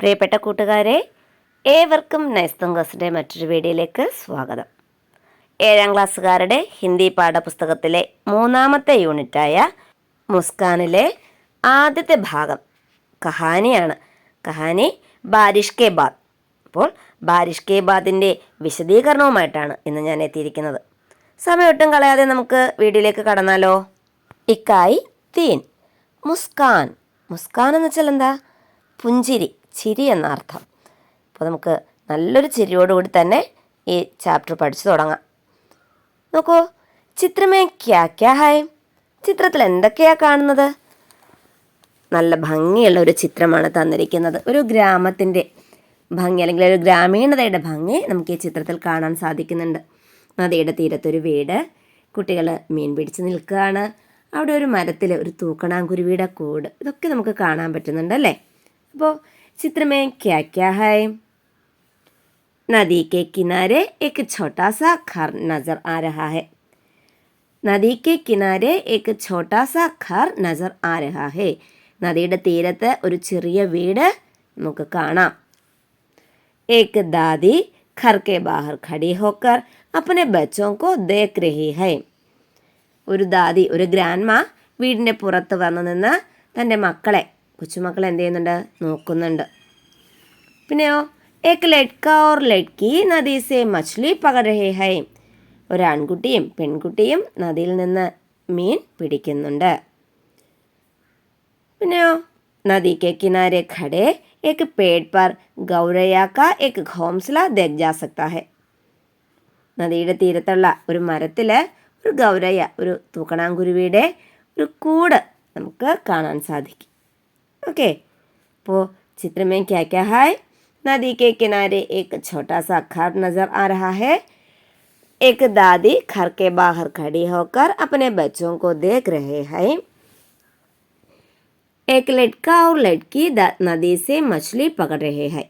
പ്രിയപ്പെട്ട കൂട്ടുകാരെ ഏവർക്കും നൈസ്തങ്കസിന്റെ മറ്റൊരു വീഡിയോയിലേക്ക് സ്വാഗതം. ഏഴാം ക്ലാസ്സുകാരുടെ ഹിന്ദി പാഠപുസ്തകത്തിലെ മൂന്നാമത്തെ യൂണിറ്റായ മുസ്കാനിലെ ആദ്യത്തെ ഭാഗം കഹാനിയാണ്. കഹാനി ബാരിഷ് കെ ബാദ്. അപ്പോൾ ബാരിഷ് കെ ബാദിന്റെ വിശദീകരണവുമായിട്ടാണ് ഇന്ന് ഞാൻ എത്തിയിരിക്കുന്നത്. സമയം ഒട്ടും കളയാതെ നമുക്ക് വീഡിയോയിലേക്ക് കടന്നാലോ? ഇക്കായി തീൻ. മുസ്കാൻ. മുസ്കാൻ എന്ന് വെച്ചാൽ എന്താ? പുഞ്ചിരി. ചിരി എന്ന അർത്ഥം അപ്പോൾ നമുക്ക് നല്ലൊരു ചിരിയോടുകൂടി തന്നെ ഈ ചാപ്റ്റർ പഠിച്ചു തുടങ്ങാം. നോക്കൂ ചിത്രമേ ക്യാ ക്യാ ഹായ്? ചിത്രത്തിൽ എന്തൊക്കെയാണ് കാണുന്നത്? നല്ല ഭംഗിയുള്ള ഒരു ചിത്രമാണ് തന്നിരിക്കുന്നത്. ഒരു ഗ്രാമത്തിന്റെ ഭംഗി അല്ലെങ്കിൽ ഒരു ഗ്രാമീണതയുടെ ഭംഗി നമുക്ക് ഈ ചിത്രത്തിൽ കാണാൻ സാധിക്കുന്നുണ്ട്. നദിയുടെ തീരത്തൊരു വീട് കുട്ടികൾ മീൻ പിടിച്ച് നിൽക്കുകയാണ്. അവിടെ ഒരു മരത്തിൽ ഒരു തൂക്കണാങ്കുരുവിയുടെ കൂട്. ഇതൊക്കെ നമുക്ക് കാണാൻ പറ്റുന്നുണ്ട് അല്ലേ? അപ്പോൾ ചിത്രമേ ക്യാ ക്യാ ഹായ് नदी के किनारे एक छोटा सा घर नजर आ रहा है നദി കെ കിനാരെ ഏക്ക് ഛോട്ടാ സാ ഘർ നസർ ആ രഹാ ഹേ നദിയുടെ തീരത്ത് ഒരു ചെറിയ വീട് നമുക്ക് കാണാം ഏക്ക് ദാദി ഘർ കെ ബാഹർ ഖടി ഹോക്കർ അപ്പനെ ബച്ചോ കോ ദേഖ് രഹി ഹൈ ഒരു ദാദി ഒരു ഗ്രാൻഡ്മ വീടിൻ്റെ പുറത്ത് വന്നു നിന്ന് തൻ്റെ മക്കളെ കൊച്ചുമക്കളെ എന്ത് ചെയ്യുന്നുണ്ട് നോക്കുന്നുണ്ട് പിന്നെയോ എക് ലഡ്ക ഓർ ലഡ്കി നദീസെ മച്ഛലി പകട് രഹേ ഹൈ ഒരാൺകുട്ടിയും പെൺകുട്ടിയും നദിയിൽ നിന്ന് മീൻ പിടിക്കുന്നുണ്ട്. പിന്നെയോ നദിക്ക് കിനാരെ ഖടേ എക് പേഡ് പർ ഗൗരയാക്ക എക് ഘോംസ്ല ദജാസക്താഹെ നദിയുടെ തീരത്തുള്ള ഒരു മരത്തിൽ ഒരു ഗൗരയ്യ ഒരു തൂക്കണാങ്കുരുവിയുടെ ഒരു കൂട് നമുക്ക് കാണാൻ സാധിക്കും. ഓക്കെ. അപ്പോൾ ചിത്രമേ ക്യാക്കാ ഹായ് नदी के किनारे एक छोटा सा घर नजर आ रहा है एक दादी घर के बाहर खड़ी होकर अपने बच्चों को देख रहे हैं एक लड़का और लड़की द- नदी से मछली पकड़ रहे हैं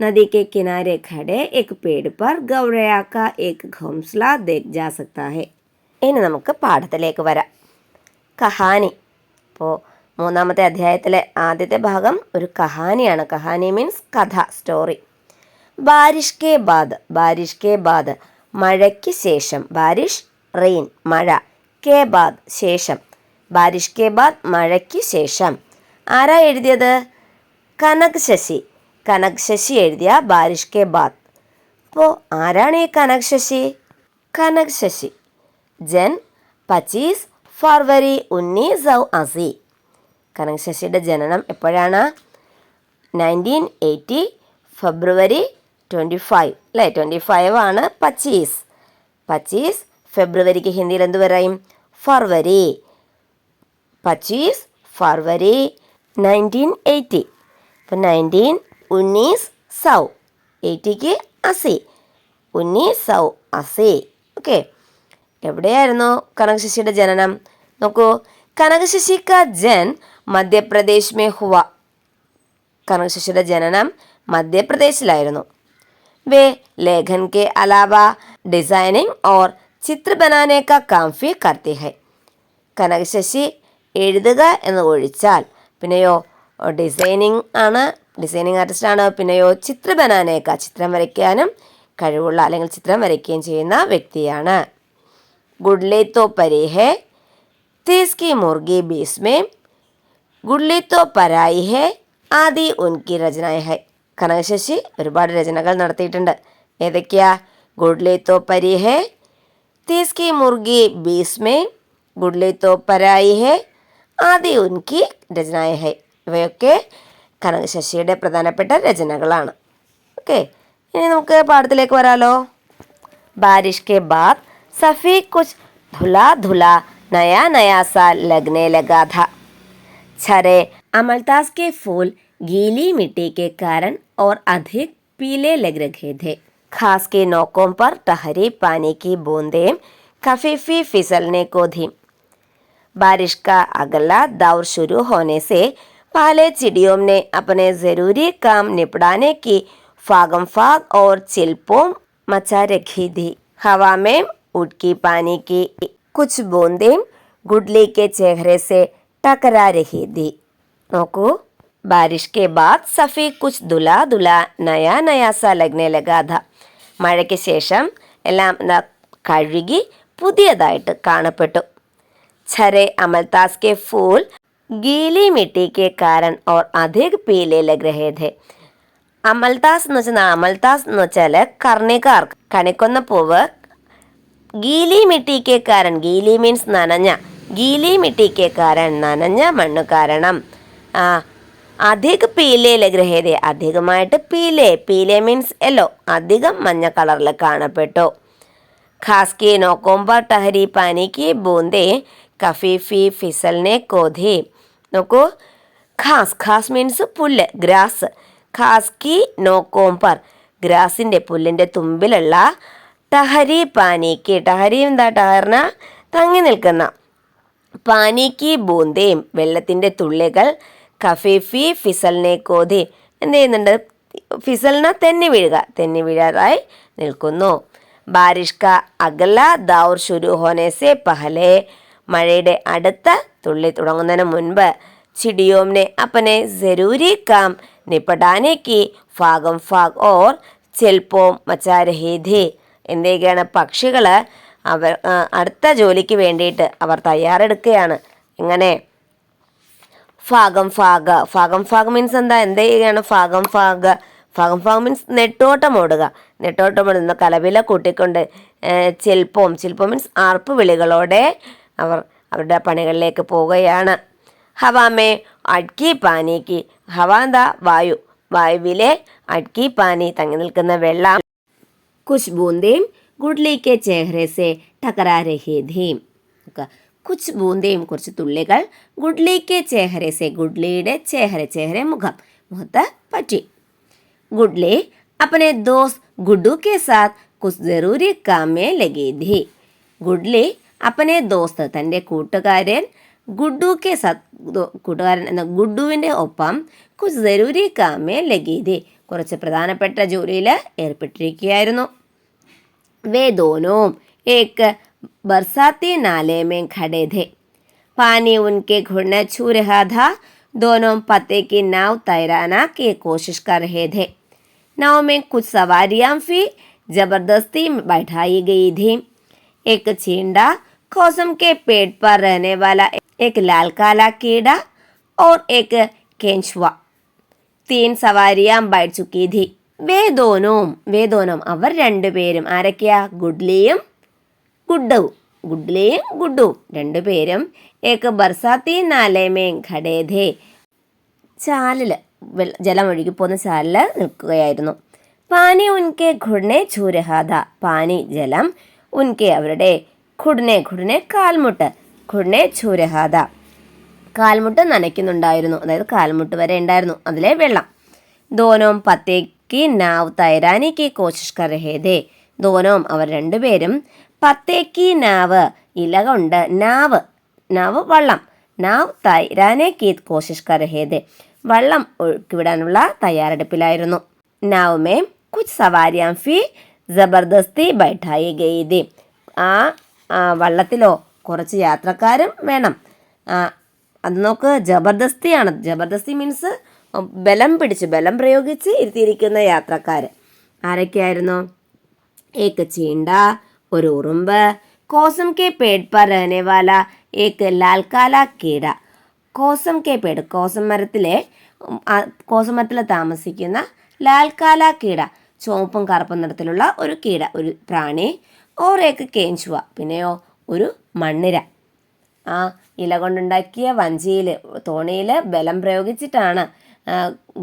नदी के किनारे खड़े एक पेड़ पर गौरया का एक घोंसला देख जा सकता है ഇനി നമുക്ക് പാഠത്തിലേക്ക് വരാം കഹാനി ഇപ്പോൾ മൂന്നാമത്തെ അധ്യായത്തിലെ ആദ്യത്തെ ഭാഗം ഒരു കഹാനിയാണ്. കഹാനി മീൻസ് കഥ സ്റ്റോറി ബാരിഷ് കെ ബാദ് ബാരിഷ് കെ ബാദ് മഴയ്ക്ക് ശേഷം. ബാരിഷ് റെയിൻ മഴ. കെ ബാദ് ശേഷം. ബാരിഷ് കെ ബാദ് മഴയ്ക്ക് ശേഷം. ആരാ എഴുതിയത്? കനക് ശശി. കനക് ശശി എഴുതിയ ബാരിഷ് കെ ബാദ്. അപ്പോൾ ആരാണ് ഈ കനക് ശശി? കനക് ശശി. ജൻ പച്ചീസ് ഫർവരി ഉന്നീസ് സൗ അസി. കനക് ശശിയുടെ ജനനം എപ്പോഴാണ്? Nineteen eighty February twenty five അല്ലേ? ട്വന്റി ഫൈവ് ആണ് പച്ചീസ്. പച്ചീസ് ഫെബ്രുവരിക്ക് ഹിന്ദിയിൽ എന്ത് പറയും? ഫർവരി. പച്ചീസ് ഫർവരി നയന്റീൻ എയ്റ്റി ഇപ്പം നയന്റീൻ ഉന്നീസ് സൗ. എയ്റ്റിക്ക് അസി. ഉന്നീസ് സൗ അസി. ഓക്കെ. എവിടെയായിരുന്നു കനകശശിയുടെ ജനനം? നോക്കൂ. കനകശശി കാ ജൻ മധ്യപ്രദേശ് മേ ഹുവ കനകശശിയുടെ ജനനം മധ്യപ്രദേശിലായിരുന്നു. വേ ലേഖൻ കെ അലാവ ഡിസൈനിങ് ഓർ ചിത്ര ബനാനേക്ക കാംഫി കാം ഫി കർത്തി ഹൈ കനകശശി എഴുതുക എന്ന് ഒഴിച്ചാൽ പിന്നെയോ ഡിസൈനിങ് ആണ് ഡിസൈനിങ് ആർട്ടിസ്റ്റ് ആണ് പിന്നെയോ ചിത്ര ബനാനേക്ക ചിത്രം വരയ്ക്കാനും കഴിവുള്ള അല്ലെങ്കിൽ ചിത്രം വരയ്ക്കുകയും ചെയ്യുന്ന വ്യക്തിയാണ്. ഗുഡ്ലേത്തോ തോ പരി ഹേ തീസ് കി മുർഗി ബീസ് മേ ഗുഡ്ലി തോ പരായി ഹേ ആദി ഉൻകി രചനായ ഹൈ. കനകശശി ഒരുപാട് രചനകൾ നടത്തിയിട്ടുണ്ട്. ഏതൊക്കെയാ? ഗുഡ്ലി തോ പരി ഹേ തീസ് കി മുർഗി ബീസ്മേ ഗുഡ്ലി തോ പരായി ഹേ ആദി ഉൻകി രചനായ ഹൈ. ഇവയൊക്കെ കനകശശിയുടെ പ്രധാനപ്പെട്ട രചനകളാണ്. ഓക്കെ ഇനി നമുക്ക് പാഠത്തിലേക്ക് വരാലോ. ബാരിഷ് കെ ബാദ് സഫീ കുച്ച് ധുല ധുല നയാ നയാസ ലഗ്നേ ലഗാധ. छरे। अमलतास के फूल गीली मिट्टी के कारण और अधिक पीले लग रहे थे। खास के नौकों पर ठहरी पानी की बूंदें खफीफी फिसलने को थी। बारिश का अगला दौर शुरू होने से पहले चिड़ियों ने अपने ज़रूरी काम निपटाने की फागम फाग और चिल्पों मचा रखी थी। हवा में उड़की पानी की कुछ बूंदें गुडली के चेहरे से ടകരാരഹീതി നോക്കൂ. ബാരിഷ് കെ ബാദ് സഫി കുച്ച് ദുല ദുല നയ നയാസ ലഗ്നെ ലഗാധ മഴയ്ക്ക് ശേഷം എല്ലാം എന്താ കഴുകി പുതിയതായിട്ട് കാണപ്പെട്ടു. ഛരെ അമൽതാസ് കെ ഫൂൽ ഗീലി മിട്ടി കെ കാരൻ ഓർ അധിക് പീലെ ലഗ് രഹേ ധേ. അമൽതാസ് എന്ന് വെച്ചാൽ അമൽതാസ് എന്ന് വെച്ചാൽ കർണികാർ കണിക്കൊന്ന പൂവ് ഗീലി മിട്ടി കെ കാരൻ ഗീലി മീൻസ് നനഞ്ഞ ഗീലി മിട്ടിക്ക് കാരൻ നനഞ്ഞ മണ്ണ് കാരണം. ആ അധിക പീലയിലെ ഗ്രഹേതെ അധികമായിട്ട് പീലേ പീലേ മീൻസ് എല്ലോ അധികം മഞ്ഞ കളറിൽ കാണപ്പെട്ടു. ഖാസ്കി നോക്കുമ്പോൾ ടഹരി പാനിക്ക് ബൂന്തേ കഫീഫി ഫിസലിനെ കോധി നോക്കൂ ഖാസ് ഖാസ് മീൻസ് പുല്ല് ഗ്രാസ്. ഖാസ്കി നോക്കോംപർ ഗ്രാസിന്റെ പുല്ലിന്റെ തുമ്പിലുള്ള ടഹരി പാനിക്ക്. ടഹരി എന്താ? ടഹറിന തങ്ങി നിൽക്കുന്ന പാനിക്ക് ബൂന്തയും വെള്ളത്തിന്റെ തുള്ളികൾ കഫീഫി ഫിസലിനെ കോതി. എന്ത് ചെയ്യുന്നുണ്ട്? ഫിസലിന തെന്നി വീഴുക. തെന്നി വീഴാതായി നിൽക്കുന്നു. ബാരിഷ്ക അകല ദൗർ ശുരു ഹോനേസെ പഹലെ. മഴയുടെ അടുത്ത തുള്ളി തുടങ്ങുന്നതിന് മുൻപ് ചിടിയോമിനെ അപ്പനെ ജരൂരി കാം നിപ്പടാനേക്ക് ഫാഗം ഫാഗ് ഓർ ചെൽപ്പോം മച്ചാരഹീധി എന്തൊക്കെയാണ് പക്ഷികൾ അവർ അടുത്ത ജോലിക്ക് വേണ്ടിയിട്ട് അവർ തയ്യാറെടുക്കുകയാണ്. എങ്ങനെ ഫാഗം ഫാഗ. ഫാഗം ഫാഗ് മീൻസ് എന്താ? എന്ത് ചെയ്യുകയാണ്? ഫാഗം ഫാഗ. ഫാഗം ഫാഗ് മീൻസ് നെട്ടോട്ടം ഓടുക. നെട്ടോട്ടം ഓടുന്ന കലവില കൂട്ടിക്കൊണ്ട് ചിൽപ്പം ചിൽപ്പം മീൻസ് ആർപ്പ് വിളികളോടെ അവർ അവരുടെ പണികളിലേക്ക് പോവുകയാണ്. ഹവാമേ അഡ്കി പാനിക്ക് ഹവ എന്താ? വായു. വായുവിലെ അഡ്കി പാനി തങ്ങി നിൽക്കുന്ന വെള്ളം कुछ बूंदें गुडली के चेहरे से टकरा रही थी കുച്ച് ബൂന്തയും കുറച്ച് തുള്ളികൾ ഗുഡ്ലിക്ക് ചേഹരെ സെ ഗുഡ്ലിയുടെ ചേഹര ചേഹര മുഖം മുഖത്ത് പറ്റി ഗുഡ്ലി अपने दोस्त गुड्डू के साथ कुछ जरूरी काम में लगी थी ഗുഡ്ലി അപ്പനെ ദോസ്ത് തൻ്റെ കൂട്ടുകാരൻ ഗുഡു കെ സത് ദോ- കൂട്ടുകാരൻ എന്ന ഗുഡുവിൻ്റെ ഒപ്പം കുച്ച് ജരൂരി കാമേ ലഗീതി കുറച്ച് പ്രധാനപ്പെട്ട ജോലിയിൽ ഏർപ്പെട്ടിരിക്കുകയായിരുന്നു वे दोनों एक बरसाती नाले में खड़े थे। पानी उनके घुड़ने छू रहा था। दोनों पते की नाव तैराना की कोशिश कर रहे थे। नाव में कुछ सवारियाँ भी ज़बरदस्ती बैठाई गई थी। एक चींडा कौसम के पेट पर रहने वाला, एक लाल काला कीड़ा और एक केंचुआ। तीन सवारियाँ बैठ चुकी थी। വേദോനോം വേ ദോനും അവർ രണ്ടുപേരും ആരൊക്കെയാ? ഗുഡ്ലിയും ഗുഡവും ഗുഡ്ലിയും ഗുഡുവും രണ്ടുപേരും ഏക്ക് ബർസാത്തി നാലേമേ ഘടേധേ. വെള്ള ജലം ഒഴുകി പോകുന്ന ചാലിൽ നിൽക്കുകയായിരുന്നു. പാനി ഉൻകെ ഘുഡ്നെ ചൂരഹാദ. പാനി ജലം ഉൻകെ അവരുടെ ഘുഡ്നെ ഘുഡ്നെ കാൽമുട്ട് ഘുഡ്നെ ചൂരഹാദ. കാൽമുട്ട് നനയ്ക്കുന്നുണ്ടായിരുന്നു. അതായത് കാൽമുട്ട് വരെ ഉണ്ടായിരുന്നു. അതിലെ വെള്ളം. ദോനോം പത്തേക്ക് നാവ് തൈരാനിക്ക് കോശിഷ് കർ രഹേ ദേ ദോനോം അവർ രണ്ടുപേരും പത്തേക്ക് നാവ് ഇല കൊണ്ട് നാവ് നാവ് വള്ളം നാവ് തൈരാനെ കി കോശിഷ് കർ രഹേ ദേ വള്ളം ഒഴുക്കിവിടാനുള്ള തയ്യാറെടുപ്പിലായിരുന്നു. നാവ് മേ കുച്ച് സവാരിയാം ഫി ജബർദസ്തി ബൈഠായി ഗെയ്തി ആ വള്ളത്തിലോ കുറച്ച് യാത്രക്കാരും വേണം. അത് നോക്ക് ജബർദസ്തിയാണ്. ജബർദസ്തി മീൻസ് ബലം പിടിച്ച് ബലം പ്രയോഗിച്ച് ഇരുത്തിയിരിക്കുന്ന യാത്രക്കാർ ആരൊക്കെയായിരുന്നു? ഏക്ക് ചീണ്ട ഒരു ഉറുമ്പ് കോസം കെ പേട് പർ ഏക്ക് ലാൽകാല കീട. കോസം കെ പേട് കോസം മരത്തിലെ കോസം മരത്തിൽ താമസിക്കുന്ന ലാൽകാല കീട. ചുവപ്പും കറുപ്പും നിറത്തിലുള്ള ഒരു കീട ഒരു പ്രാണി. ഓരേക്ക് കേഞ്ചുവ പിന്നെയോ ഒരു മണ്ണിര. ആ ഇല കൊണ്ടുണ്ടാക്കിയ വഞ്ചിയിൽ തോണിയിൽ ബലം പ്രയോഗിച്ചിട്ടാണ്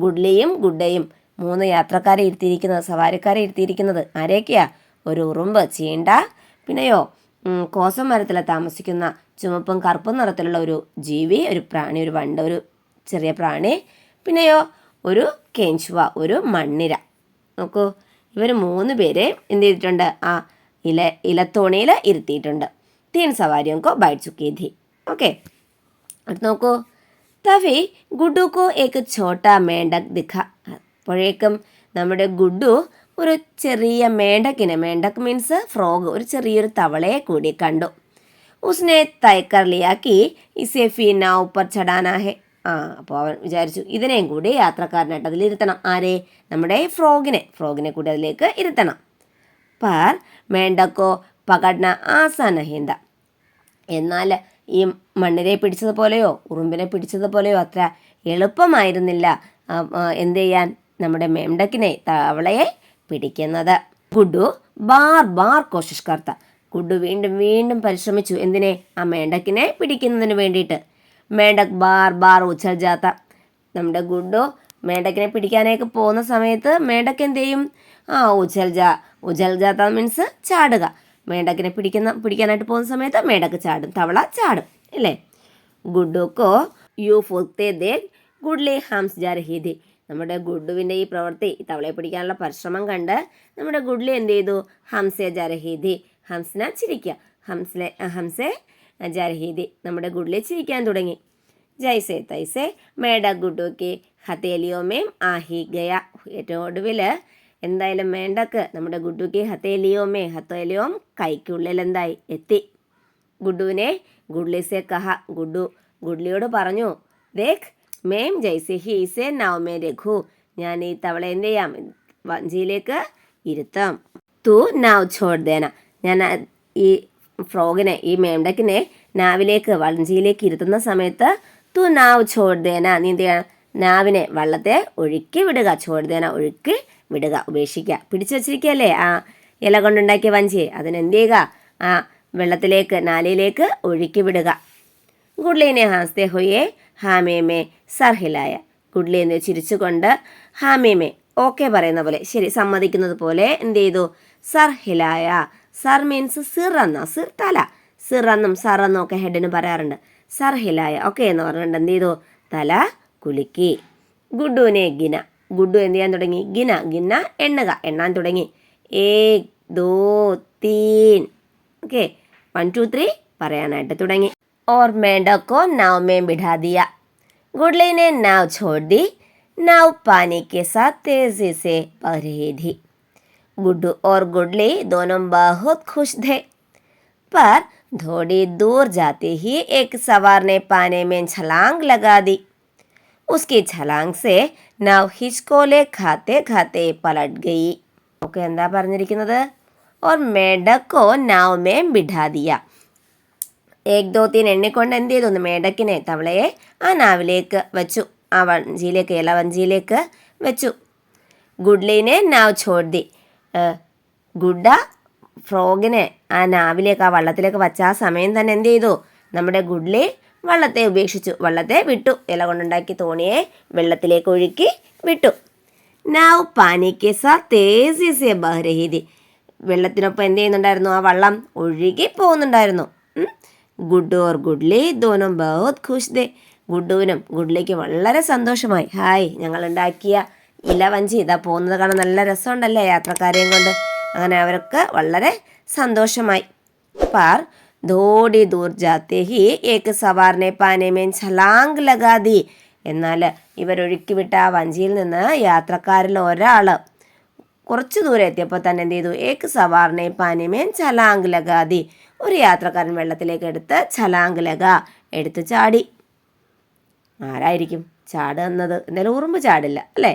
ഗുഡ്ലിയും ഗുഡ്ഡയും മൂന്ന് യാത്രക്കാരെ ഇരുത്തിയിരിക്കുന്നത് സവാരിക്കാരെ ഇരുത്തിയിരിക്കുന്നത് ആരെയൊക്കെയാ ഒരു ഉറുമ്പ് ചീണ്ട പിന്നെയോ കോസം മരത്തിൽ താമസിക്കുന്ന ചുമപ്പും കറുപ്പും നിറത്തിലുള്ള ഒരു ജീവി ഒരു പ്രാണി ഒരു വണ്ട ഒരു ചെറിയ പ്രാണി പിന്നെയോ ഒരു കെഞ്ചുവ ഒരു മണ്ണിര. നോക്കൂ ഇവർ മൂന്ന് പേരെ എന്ത് ചെയ്തിട്ടുണ്ട്? ആ ഇല ഇലത്തോണിയിൽ ഇരുത്തിയിട്ടുണ്ട്. തീൻ സവാരിയും കോ ബൈറ്റ് ചുക്കി ധി ഓക്കെ. അടുത്ത് നോക്കൂ. തവി ഗുഡുക്കോ ഏക്ക് ഛോട്ട മേണ്ടക് ദിഖ. അപ്പോഴേക്കും നമ്മുടെ ഗുഡു ഒരു ചെറിയ മേണ്ടക്കിനെ മേണ്ടക് മീൻസ് ഫ്രോഗ് ഒരു ചെറിയൊരു തവളയെ കൂടി കണ്ടു. ഉസ്നെ തൈക്കർ ലിയാക്കി ഇസെ ഫി നാവ് പർ ചടാനാ ഹെ. ആ അപ്പോൾ അവൻ വിചാരിച്ചു ഇതിനെയും കൂടി യാത്രക്കാരനായിട്ട് അതിലിരുത്തണം. ആരെ? നമ്മുടെ ഫ്രോഗിനെ ഫ്രോഗിനെ കൂടി അതിലേക്ക് ഇരുത്തണം. പാർ മേണ്ടക്കോ പകടന ആസാന എന്നാൽ ഈ മണ്ണിരെ പിടിച്ചതുപോലെയോ ഉറുമ്പിനെ പിടിച്ചതുപോലെയോ അത്ര എളുപ്പമായിരുന്നില്ല എന്ത് ചെയ്യാൻ നമ്മുടെ മെണ്ടക്കിനെ തവളയെ പിടിക്കുന്നത്. ഗുഡു ബാർ ബാർ കോശിഷ് കർത്ത ഗുഡു വീണ്ടും വീണ്ടും പരിശ്രമിച്ചു. എന്തിനെ? ആ മേണ്ടക്കിനെ പിടിക്കുന്നതിന് വേണ്ടിയിട്ട്. മേണ്ടക് ബാർ ബാർ ഉച്ചാത്ത നമ്മുടെ ഗുഡു മേണ്ടക്കിനെ പിടിക്കാനൊക്കെ പോകുന്ന സമയത്ത് മേണ്ടക്ക് എന്ത് ചെയ്യും? ആ ഉച്ചൽ ജാ ഉച്ചൽ ജാത്ത മീൻസ് ചാടുക. മേണ്ടക്കിനെ പിടിക്കുന്ന പിടിക്കാനായിട്ട് പോകുന്ന സമയത്ത് മേണ്ടക്ക് ചാടും തവള ചാടും അല്ലേ ഗുഡുക്കോ യു ഫുത്തേ ദേ ഗുഡ്ലി ഹംസ് ജാ രഹി ഥി നമ്മുടെ ഗുഡുവിന്റെ ഈ പ്രവൃത്തി തവളയെ പിടിക്കാനുള്ള പരിശ്രമം കണ്ട് നമ്മുടെ ഗുഡ്ലി എന്ത് ചെയ്തു? ഹംസെ ജാ രഹി ഥി ഹംസിനെ ചിരിക്കുക ഹംസിലെ ഹംസെ ജാ രഹി നമ്മുടെ ഗുഡ്ലി ചിരിക്കാൻ തുടങ്ങി. ജൈസെ തൈസെ മേഡ ഗുഡുക്ക് ഹത്തേലിയോമേം ആഹി ഗയ. ഏറ്റവും ഒടുവിൽ എന്തായാലും മേണ്ടക്ക് നമ്മുടെ ഗുഡുക്ക് ഹത്തേലിയോമേ ഹത്തേലിയോം കൈക്കുള്ളിൽ എന്തായി എത്തി. ഗുഡുവിനെ ഗുഡ്ലിസെ കഹ. ഗുഡു ഗുഡ്ലിയോട് പറഞ്ഞു ദേഖ് മേം ജയ്സെ ഹി ഈസെ നവമേ രഘു. ഞാൻ ഈ തവള എന്ത് ചെയ്യാം? വഞ്ചിയിലേക്ക് ഇരുത്താം. തു നാവ് ഛോഡ് ദേന ഞാൻ ഈ ഫ്രോഗിനെ ഈ മേണ്ടക്കിനെ നാവിലേക്ക് വഞ്ചിയിലേക്ക് ഇരുത്തുന്ന സമയത്ത് തു നാവ് ഛോഡ് ദേന നീ എന്ത് ചെയ്യണം? നാവിനെ വള്ളത്തെ ഒഴുക്കി വിടുക. ഛോഡ് ദേന ഒഴുക്കി വിടുക ഉപേക്ഷിക്കുക. പിടിച്ചു വച്ചിരിക്കുകയല്ലേ? ആ ഇല കൊണ്ടുണ്ടാക്കിയ വഞ്ചിയെ. അതിനെന്ത് ചെയ്യുക? ആ വെള്ളത്തിലേക്ക് നാലയിലേക്ക് ഒഴുക്കി വിടുക. ഗുഡ്ലീനെ ഹാസ്തേ ഹൊയെ ഹാമേമേ സർഹിലായ. ഗുഡ്ലി എന്ന് ചിരിച്ചുകൊണ്ട് ഹാമേമേ ഓക്കെ പറയുന്ന പോലെ ശരി സമ്മതിക്കുന്നത് പോലെ എന്ത് ചെയ്തു? സർഹിലായ. സർ മീൻസ് സിർ എന്ന സിർ തല. സിർ എന്നും സർ എന്നും ഒക്കെ ഹെഡിന് പറയാറുണ്ട്. സർഹിലായ ഓക്കെ എന്ന് പറഞ്ഞിട്ടുണ്ട് എന്ത് ചെയ്തു? തല കുലുക്കി. ഗുഡുവിനെ ഗിന. ഗുഡു എന്ത് ചെയ്യാൻ തുടങ്ങി ഗിന ഗിന്ന എണ്ണുക എണ്ണാൻ തുടങ്ങി ഏക് ദോ തീൻ ഓക്കെ വൺ ടു ത്രീ പറയാനായിട്ട് തുടങ്ങി और मेंढक को नाव में बिठा दिया गुडली ने नाव छोड़ दी नाव पानी के साथ तेजी से बह रही थी गुड्डू और गुडली दोनों बहुत खुश थे पर थोड़ी दूर जाते ही एक सवार ने पानी में छलांग लगा दी उसकी छलांग से नाव हिचकोले खाते खाते पलट गई ഓക്കെ എന്താ പറഞ്ഞിരിക്കുന്നത് और मेंढक को नाव में बिठा दिया ഏക് ദോ തീൻ എണ്ണിക്കൊണ്ട് എന്ത് ചെയ്തു മേടക്കിനെ തവളയെ ആ നാവിലേക്ക് വെച്ചു ആ വഞ്ചിയിലേക്ക് ഇല വഞ്ചിയിലേക്ക് വെച്ചു ഗുഡ്ലിനെ നാവ് ചോടി ഗുഡ ഫ്രോഗിനെ ആ നാവിലേക്ക് ആ വള്ളത്തിലേക്ക് വച്ച ആ സമയം തന്നെ എന്ത് ചെയ്തു നമ്മുടെ ഗുഡ്ലി വള്ളത്തെ ഉപേക്ഷിച്ചു. വള്ളത്തെ വിട്ടു. ഇല കൊണ്ടുണ്ടാക്കി തോണിയെ വെള്ളത്തിലേക്ക് ഒഴുക്കി വിട്ടു. നാവ് പാനിക്ക് സ തേസി സെ ബഹ്രഹിതി വെള്ളത്തിനൊപ്പം എന്ത് ചെയ്യുന്നുണ്ടായിരുന്നു? ആ വള്ളം ഒഴുകി പോകുന്നുണ്ടായിരുന്നു. ഗുഡ് ഓർ ഗുഡ്ലി ദോനും ബഹുത് ഖുഷ് ദേ. ഗുഡുവിനും ഗുഡ്ലിക്ക് വളരെ സന്തോഷമായി. ഹായ് ഞങ്ങൾ ഉണ്ടാക്കിയ ഇലവഞ്ചി ഇതാ പോകുന്നത് കാണാൻ നല്ല രസമുണ്ടല്ലേ യാത്രക്കാരെയും കൊണ്ട്. അങ്ങനെ അവർക്ക് വളരെ സന്തോഷമായി. പാർ ധോടി ദൂർ ജാത്തെ. ഹി ഏക്ക് സവാറിനെ പാനേമേൻ ഛലാങ് ലഗാതി എന്നാൽ ഇവരൊഴുക്കി വിട്ട ആ വഞ്ചിയിൽ നിന്ന് യാത്രക്കാരിൽ ഒരാൾ കുറച്ച് ദൂരെ എത്തിയപ്പോൾ തന്നെ എന്ത് ചെയ്തു? ഏക്ക് സവാറിനെ പാനിമേൻ ഛലാങ് ലഗാതി ഒരു യാത്രക്കാരൻ വെള്ളത്തിലേക്ക് എടുത്ത് ഛലാങ് ലഗ എടുത്ത് ചാടി. ആരായിരിക്കും ചാടുന്നത്? എന്തായാലും ഉറുമ്പ് ചാടില്ല അല്ലേ?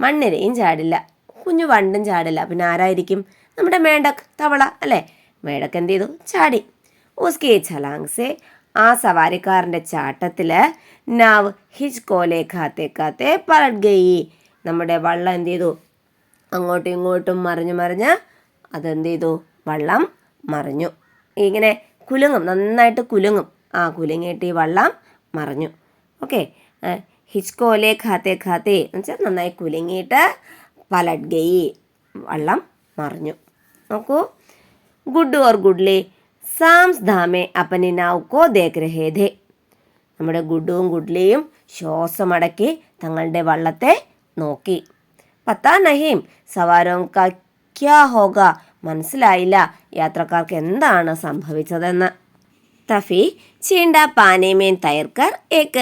മണ്ണിരയും ചാടില്ല കുഞ്ഞു വണ്ടും ചാടില്ല. പിന്നെ ആരായിരിക്കും? നമ്മുടെ മേടക് തവള അല്ലേ? മേടക്ക് എന്ത് ചെയ്തു? ചാടി. ഉസ്കി ഛലാങ് സെ ആ സവാരിക്കാരന്റെ ചാട്ടത്തിൽ നാവ് ഹിജ് കോലെ കാത്തെ കാത്തെ പലട് ഗയി നമ്മുടെ വള്ളം എന്ത് ചെയ്തു? അങ്ങോട്ടും ഇങ്ങോട്ടും മറിഞ്ഞ് മറിഞ്ഞ് അതെന്ത് ചെയ്തു? വള്ളം മറിഞ്ഞു. ഇങ്ങനെ കുലുങ്ങും നന്നായിട്ട് കുലുങ്ങും. ആ കുലുങ്ങിയിട്ട് ഈ വള്ളം മറിഞ്ഞു. ഓക്കെ. ഹിച്ച്കോലെ ഖാത്തെ ഖാത്തെ എന്ന് വെച്ചാൽ നന്നായി കുലുങ്ങിയിട്ട് पलट ഗയി വള്ളം മറിഞ്ഞു. നോക്കൂ. ഗുഡ് ഓർ ഗുഡ്ലി? സാംസ് ധാമെ അപ്പനി നാവ് കോ ദേഖ് രഹേ ധേ നമ്മുടെ ഗുഡുവും ഗുഡ്ലിയും ശ്വാസമടക്കി തങ്ങളുടെ വള്ളത്തെ നോക്കി പത്താ നഹീം സവാരോം കാ ക്യാ ഹോഗ മനസ്സിലായില്ല യാത്രക്കാർക്ക് എന്താണ് സംഭവിച്ചതെന്ന് തഫി ചീണ്ട പാനി में तैरकर एक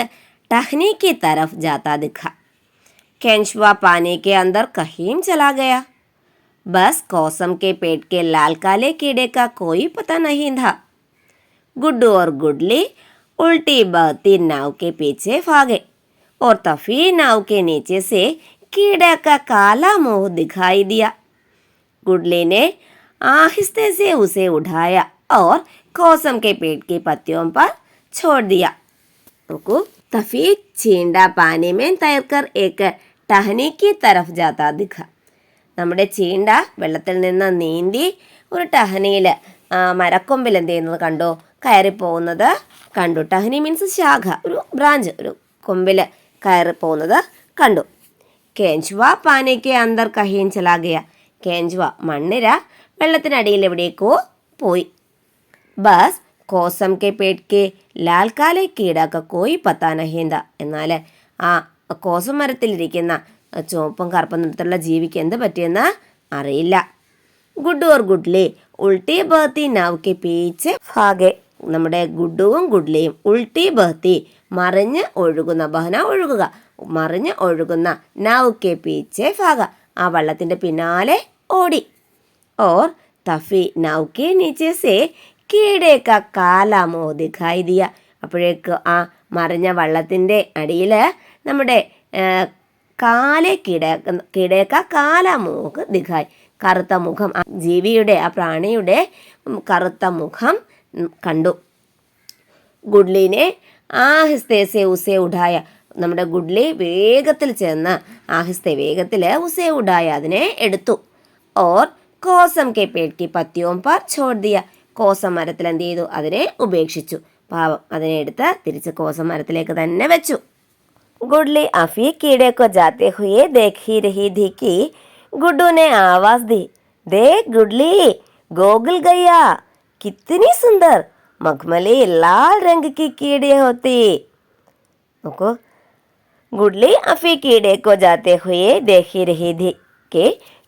टहनी की तरफ जाता दिखा केंचुआ पानी के अंदर कहीं चला गया बस कौसम के पेट के लाल काले कीड़े का कोई पता नहीं था। गुड्डू और गुडली उल्टी बहती नाव के पीछे भागे और तफी नाव के नीचे से कीड़ा का काला मोह दिखाई दिया। गुडली ने आहिस्ते से उसे उठाया और कौसम के पेट की पत्तियों पर छोड़ दिया। रुको, तफी छींडा पानी में तैरकर एक टहनी की तरफ़ जाता दिखा। നമ്മുടെ ചീണ്ട വെള്ളത്തിൽ നിന്ന് നീന്തി ഒരു ടഹനിയിൽ മരക്കൊമ്പിൽ എന്ത് ചെയ്യുന്നത് കണ്ടോ? കയറിപ്പോകുന്നത് കണ്ടു. ടഹനി മീൻസ് ശാഖ ഒരു ബ്രാഞ്ച് ഒരു കൊമ്പിൽ കയറിപ്പോകുന്നത് കണ്ടു. കേഞ്ചുവ പാനയ്ക്ക് അന്തർ കഹീൻ ചലാകയ. കേഞ്ചുവ മണ്ണിര വെള്ളത്തിനടിയിൽ എവിടേക്കോ പോയി. ബസ് കോസം കെ പേട്ട് കെ ലാൽക്കാലെ കീടാക്ക കോയി പത്താനഹീന്ത. എന്നാൽ ആ കോസം മരത്തിലിരിക്കുന്ന ചുവപ്പും കറുപ്പും നിറത്തിലുള്ള ജീവിക്ക് എന്ത് പറ്റിയെന്ന് അറിയില്ല. ഗുഡ് ഓർ ഗുഡ്ലി ഉൾട്ടി ബഹത്തി നൗക്കി പേച്ച് ഭാഗെ നമ്മുടെ ഗുഡുവും ഗുഡ്ലിയും ഉൾട്ടി ബഹത്തി മറിഞ്ഞ് ഒഴുകുന്ന ബഹന ഒഴുകുക മറിഞ്ഞ് ഒഴുകുന്ന നൗക്കെ പീച്ചെ ഭാഗ ആ വള്ളത്തിന്റെ പിന്നാലെ ഓടി. ഓർ തഫി നൗക്കെ നീച്ചേസെ കീടേക്ക കാല ദിഖായി ദിയ. അപ്പോഴേക്ക് ആ മറിഞ്ഞ വള്ളത്തിന്റെ അടിയിൽ നമ്മുടെ കാലെ കിട കിടക്ക കാലമൂക്ക് ദിഖായി. കറുത്ത മുഖം. ആ ജീവിയുടെ ആ പ്രാണിയുടെ കറുത്ത മുഖം കണ്ടു. ഗുഡ്ലിനെ ആഹിസ്തേസെ ഉസേ ഉഡായ. നമ്മുടെ ഗുഡ്ലി വേഗത്തിൽ ചെന്ന് ആഹിസ്തെ വേഗത്തിൽ ഉസേ ഉഡായ അതിനെ എടുത്തു. ഓർ കോസം കെ പേട്ടി പത്തിയോം പാർ ചോർദിയ ദിയ. കോസം മരത്തിൽ എന്ത് ചെയ്തു? അതിനെ ഉപേക്ഷിച്ചു. പാവം. അതിനെ എടുത്ത് തിരിച്ച് കോസം മരത്തിലേക്ക് തന്നെ വെച്ചു. गुडली अफी कीड़े को जाते हुए देख ही रही थी कि गुड्डू ने आवाज दी देख गुडली गोगल गया कितनी सुंदर मखमली लाल रंग की कीड़े होती നോക്കൂ गुडली अफी कीड़े को जाते हुए देख ही रही थी कि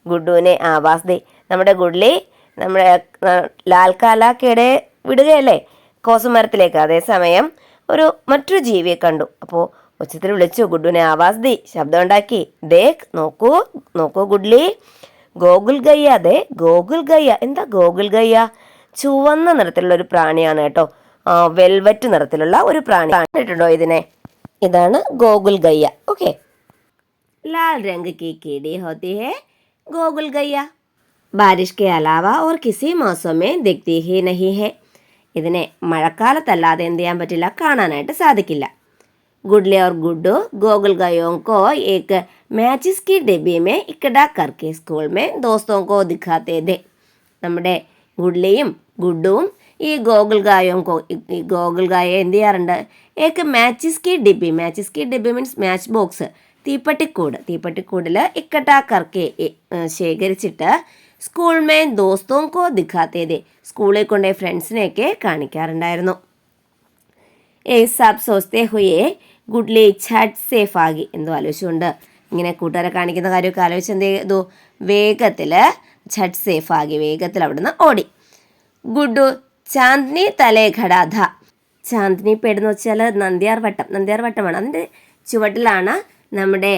ഗുഡുവിനെ ആവാസ് ദേ നമ്മുടെ ഗുഡ്ലി നമ്മുടെ ആ, ലാൽക്കാല കീടെ വിടുകയല്ലേ കോസുമരത്തിലേക്ക് അതേസമയം ഒരു മറ്റൊരു ജീവിയെ കണ്ടു അപ്പോൾ ഉച്ചത്തിൽ വിളിച്ചു ഗുഡുവിനെ ആവാസ് ദി ശബ്ദം ഉണ്ടാക്കി ദേഖ് നോക്കൂ നോക്കൂ ഗുഡ്ലി. ഗോകുൽ ഗയ്യ അതെ ഗോകുൽ ഗയ്യ. എന്താ ഗോകുൽ ഗയ്യ? ചുവന്ന നിറത്തിലുള്ള ഒരു പ്രാണിയാണ് കേട്ടോ. വെൽവറ്റ് നിറത്തിലുള്ള ഒരു പ്രാണി. കണ്ടിട്ടുണ്ടോ ഇതിനെ? ഇതാണ് ഗോകുൽ ഗയ്യ. ഓക്കെ. ലാൽ രംഗ് കി കിടി ഹോത്തി ഹെ ഗോകുൽ ഗയ്യ. ബാരിഷ് കെ അലാവ ഓർ കിസി മാസമേ ദിക്തി ഹി നഹി ഹെ. ഇതിനെ മഴക്കാലത്തല്ലാതെ എന്ത് ചെയ്യാൻ പറ്റില്ല കാണാനായിട്ട് സാധിക്കില്ല. गुडले और गुड्डू गोगल गयों को एक मैचिस की डिब्बी में इकट्ठा करके स्कूल में दोस्तों को दिखाते थे നമ്മുടെ ഗുഡ്ലിയും ഗുഡുവും ഈ ഗോകുൽ ഗായവും കോ ഈ ഗോകുൽ ഗായ എന്ത് ചെയ്യാറുണ്ട് ഏക്ക് മാച്ചിസ് കി ഡിബി മാച്ചിസ് കി ഡിബി means match box തീപ്പെട്ടിക്കൂട് തീപ്പെട്ടിക്കൂടിൽ ഇക്കട്ടാ കറക്കെ ശേഖരിച്ചിട്ട് school may ദോസ്തോം കോ ദിഖാത്തേതെ സ്കൂളിൽ കൊണ്ടുപോയി ഫ്രണ്ട്സിനെയൊക്കെ കാണിക്കാറുണ്ടായിരുന്നു ഏ സാബ് സോസ്തേ ഹുയെ ഗുഡ്ലി ചാറ്റ് സേഫ് ആകി എന്തോ ആലോചിച്ചുകൊണ്ട് ഇങ്ങനെ കൂട്ടുകാരെ കാണിക്കുന്ന കാര്യമൊക്കെ ആലോചിച്ച് എന്ത് ചെയ്തു? വേഗത്തിൽ ഛട്ട് സേഫ് ആകി വേഗത്തിൽ അവിടുന്ന് ഓടി. ഗുഡു ചാന്ദ്നി തലേ ഘടാധ. ചാന്ദ്നി പേടെന്ന് വെച്ചാൽ നന്ദിയാർ വട്ടം നന്ദിയാർ വട്ടമാണ്. അതിന്റെ ചുവട്ടിലാണ് നമ്മുടെ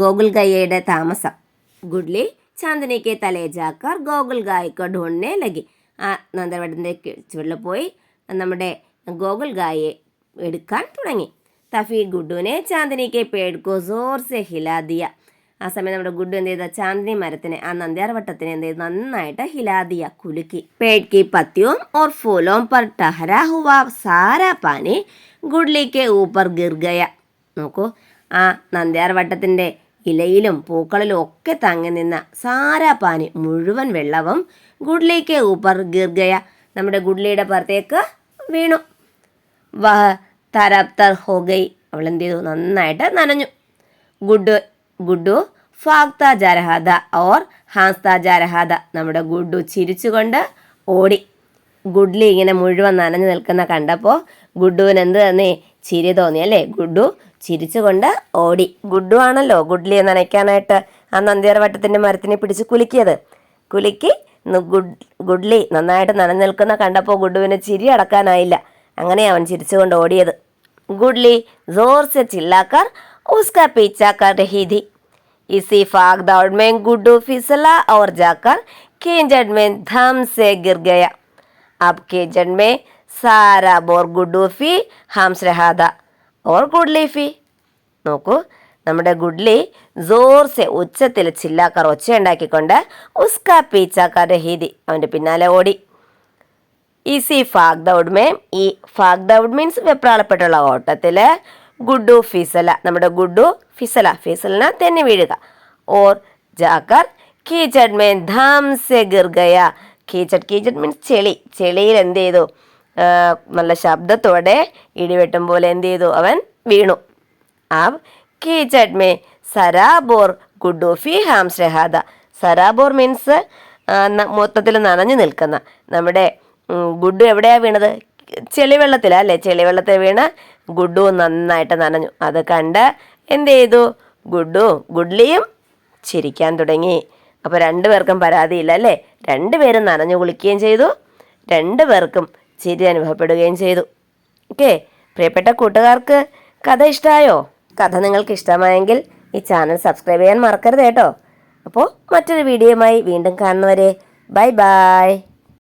ഗോകുൽ ഗയ്യയുടെ താമസം. ഗുഡ്ലി ചാന്ദ്നിക്ക് തലേ ജാക്കാർ ഗോകുൽ ഗായിക്കോ ഡോണ്ണേ ലഗി. ആ നന്ദിയാർ നന്ദർവട്ടത്തിന്റെ ചുവട്ടിൽ പോയി നമ്മുടെ ഗോകുൽ ഗായെ എടുക്കാൻ തുടങ്ങി. തഫി ഗുഡുവിനെ ചാന്ദിനിക്ക് പേടിക്കോ? സോർ സെ ഹിലാദിയ ആ സമയം നമ്മുടെ ഗുഡു എന്ത് ചെയ്ത? ചാന്ദിനി മരത്തിനെ ആ നന്ദ്യാർവട്ടത്തിനെ എന്ത് ചെയ്ത്? നന്നായിട്ട് ഹിലാദിയ കുലുക്കി. പേഡ്കി പത്യവും ഓർ ഫൂലോം പർ ടഹരാഹുവ സാരാ പാനി ഗുഡ്ലിക്ക് ഊപ്പർ ഗിർഗയ. നോക്കൂ ആ നന്ദ്യാർവട്ടത്തിന്റെ ഇലയിലും പൂക്കളിലും ഒക്കെ തങ്ങി നിന്ന സാരാ പാനി മുഴുവൻ വെള്ളവും ഗുഡ്ലിക്ക് ഊപ്പർ ഗിർഗയ. നമ്മുടെ ഗുഡ്ലിയുടെ പുറത്തേക്ക് വീണു. വഹ തരപ്തർ ഹോഗൈ. അവൾ എന്ത് ചെയ്തു നന്നായിട്ട് നനഞ്ഞു. ഗുഡു ഗുഡു ഫാക്ത ജരഹാദ ഓർ ഹാസ്ത ജരഹാദ. നമ്മുടെ ഗുഡു ചിരിച്ചുകൊണ്ട് ഓടി. ഗുഡ്ലി ഇങ്ങനെ മുഴുവൻ നനഞ്ഞു നിൽക്കുന്ന കണ്ടപ്പോൾ ഗുഡുവിന് എന്ത് തന്നെ ചിരി തോന്നി അല്ലേ? ഗുഡു ചിരിച്ചുകൊണ്ട് ഓടി. ഗുഡു ആണല്ലോ ഗുഡ്ലിയെ നനയ്ക്കാനായിട്ട് ആ നന്ദിയാർവട്ടത്തിന്റെ മരത്തിനെ പിടിച്ച് കുലുക്കിയത്. കുലുക്കി ഗുഡ് ഗുഡ്ലി നന്നായിട്ട് നനഞ്ഞു നിൽക്കുന്ന കണ്ടപ്പോൾ ഗുഡുവിന് ചിരി അടക്കാനായില്ല. അങ്ങനെ അവൻ ചിരിച്ചുകൊണ്ട് ഓടിയത്. ഗുഡ്ലി സോർസെ ചില്ലാക്കാർ ഉസ്ക പീച്ചാക്കാർ രഹീതി. ഇസി ഫാക് ദൗഡ്മേൻ ഗുഡു ഫിസല ഔർ ജാക്കാർ കെ ജഡ്മേൻ ധം സെ ഗിർ ഗയ അബ് കെ ജഡ്മേ സാര ബോർ ഗുഡു ഫി ഹംസ് രഹാദ. ഓർ ഗുഡ്ലി ഫി. നോക്കൂ നമ്മുടെ ഗുഡ്ലി സോർസെ ഉച്ചത്തിൽ ചില്ലാക്കാർ ഒച്ചയുണ്ടാക്കിക്കൊണ്ട് ഉസ്ക പീച്ചാക്കാർ രഹീതി അവന്റെ പിന്നാലെ ഓടി. ഈസി ഫാഗ് ദൗഡ് മേം ഈ ഫാഗ് ദൗഡ് മീൻസ് വെപ്രാളപ്പെട്ടുള്ള ഓട്ടത്തിൽ ഗുഡു ഫിസല നമ്മുടെ ഗുഡു ഫിസല ഫിസലിനെ തന്നെ വീഴുക. ഓർ ജാക്കർ കീച്ചഡ് മേൻ ധാംസെ ഗിർഗയ കീച്ചഡ് കീച്ചഡ് മീൻസ് ചെളി. ചെളിയിൽ എന്ത് ചെയ്തു? നല്ല ശബ്ദത്തോടെ ഇടിവെട്ടും പോലെ എന്ത് ചെയ്തു? അവൻ വീണു. ആ കീച്ചഡ് മേ സരാബോർ ഗുഡുഫി ഹാംശ്രഹാദ സരാബോർ മീൻസ് മൊത്തത്തിൽ നനഞ്ഞു നിൽക്കുന്ന. നമ്മുടെ ഗുഡു എവിടെയാ വീണത്? ചെളിവെള്ളത്തിലല്ലേ ചെളിവെള്ളത്തിൽ വീണ് ഗുഡു നന്നായിട്ട് നനഞ്ഞു. അത് കണ്ട് എന്ത് ചെയ്തു? ഗുഡു ഗുഡ്ലിയും ചിരിക്കാൻ തുടങ്ങി. അപ്പോൾ രണ്ടുപേർക്കും പരാതിയില്ല അല്ലേ? രണ്ടുപേരും നനഞ്ഞു കുളിക്കുകയും ചെയ്തു. രണ്ടുപേർക്കും ചിരി അനുഭവപ്പെടുകയും ചെയ്തു. ഓക്കെ പ്രിയപ്പെട്ട കൂട്ടുകാർക്ക് കഥ ഇഷ്ടമായോ കഥ നിങ്ങൾക്ക് ഇഷ്ടമായെങ്കിൽ ഈ ചാനൽ സബ്സ്ക്രൈബ് ചെയ്യാൻ മറക്കരുത് കേട്ടോ. അപ്പോൾ മറ്റൊരു വീഡിയോയുമായി വീണ്ടും കാണുന്നവരെ ബൈ ബൈ.